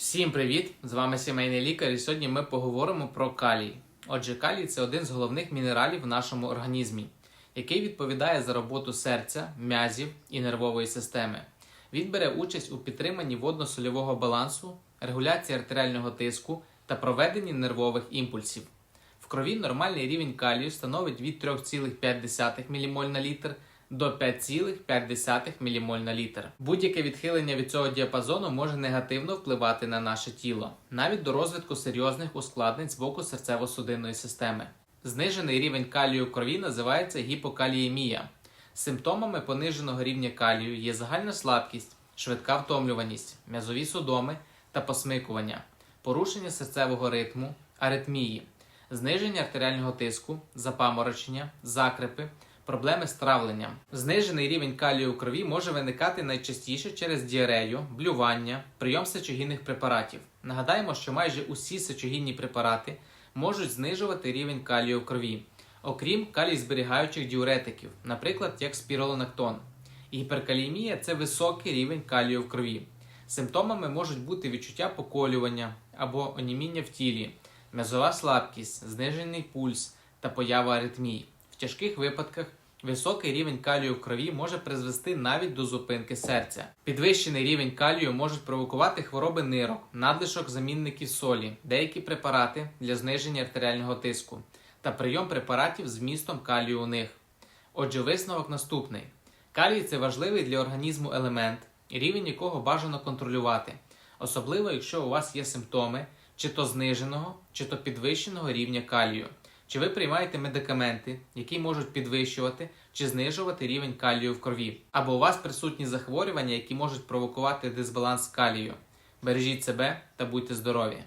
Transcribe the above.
Всім привіт! З вами сімейний лікар, і сьогодні ми поговоримо про калій. Отже, калій це один з головних мінералів в нашому організмі, який відповідає за роботу серця, м'язів і нервової системи. Він бере участь у підтриманні водно-сольового балансу, регуляції артеріального тиску та проведенні нервових імпульсів. В крові нормальний рівень калію становить від 3,5 ммоль на літр до 5,5 ммоль на літр. Будь-яке відхилення від цього діапазону може негативно впливати на наше тіло, навіть до розвитку серйозних ускладнень з боку серцево-судинної системи. Знижений рівень калію в крові називається гіпокаліємія. Симптомами пониженого рівня калію є загальна слабкість, швидка втомлюваність, м'язові судоми та посмикування, порушення серцевого ритму, аритмії, зниження артеріального тиску, запаморочення, закрепи, проблеми з травленням. Знижений рівень калію у крові може виникати найчастіше через діарею, блювання, прийом сечогінних препаратів. Нагадаємо, що майже усі сечогінні препарати можуть знижувати рівень калію в крові, окрім калій-зберігаючих діуретиків, наприклад, як спіролонактон. Гіперкаліємія це високий рівень калію в крові. Симптомами можуть бути відчуття поколювання або оніміння в тілі, м'язова слабкість, знижений пульс та поява аритмій. В тяжких випадках високий рівень калію в крові може призвести навіть до зупинки серця. Підвищений рівень калію можуть провокувати хвороби нирок, надлишок замінників солі, деякі препарати для зниження артеріального тиску та прийом препаратів з вмістом калію у них. Отже, висновок наступний: калій це важливий для організму елемент, рівень якого бажано контролювати, особливо якщо у вас є симптоми чи то зниженого, чи то підвищеного рівня калію. Чи ви приймаєте медикаменти, які можуть підвищувати чи знижувати рівень калію в крові, або у вас присутні захворювання, які можуть провокувати дисбаланс калію. Бережіть себе та будьте здорові!